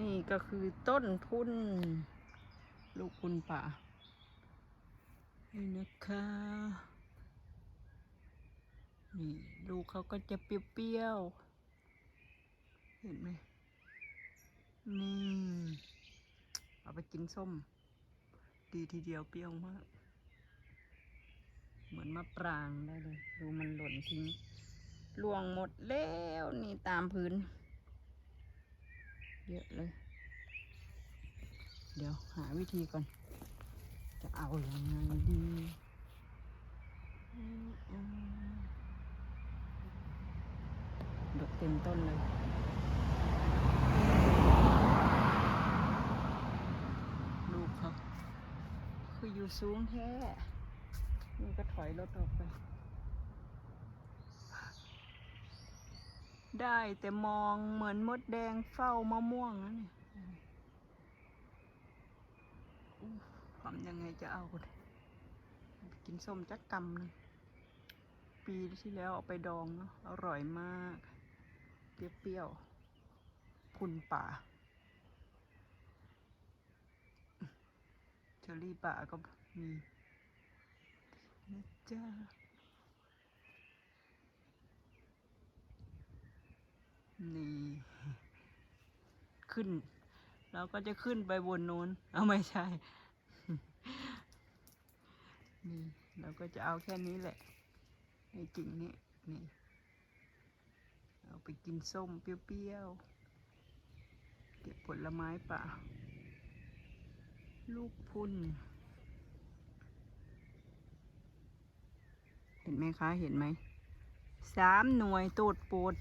นี่ก็คือต้นทุน ลูกคุณป่า นี่นะคะ นี่ลูกเขาก็จะเปรี้ยวๆ เห็นไหม นี่ เอาไปกินส้ม ดีทีเดียวเปรี้ยวมาก เหมือนมะปรางได้เลย ดูมันหล่นทิ้งล่วงหมดแล้ว นี่ตามพื้น เยอะเลย เดี๋ยวหาวิธีก่อน จะเอาอย่างไงดีดกเต็มต้นเลยลูกเขาคืออยู่สูงแท้นี่ก็ถอยรถออกไป ได้แต่มองเหมือนมดแดงเฝ้ามะม่วงนะเนี่ยทำยังไงจะเอากินส้มจักกำนึงปีที่แล้วเอาไปดองเนาะอร่อยมาก เปรี้ยวๆคุณป่าเชอรี่ป่าก็มีนะจ๊ะ นี่ขึ้น เราก็จะขึ้นไปบนนู้น เอาไม่ใช่ นี่เราก็จะเอาแค่นี้แหละในกิ่งนี้นี่เอาไปกินส้มเปรี้ยวๆ เก็บผลไม้ป่า ลูกพุนเห็นไหมคะ เห็นไหม สามหน่วยตูดปูด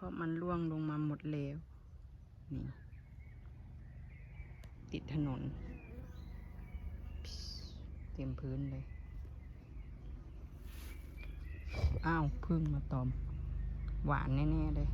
ราะมันร่วงลงมาหมดแล้วนี่ติดถนน เต็มพื้นเลย อ้าวพึ่งมาตอม หวานแน่ ๆ เลย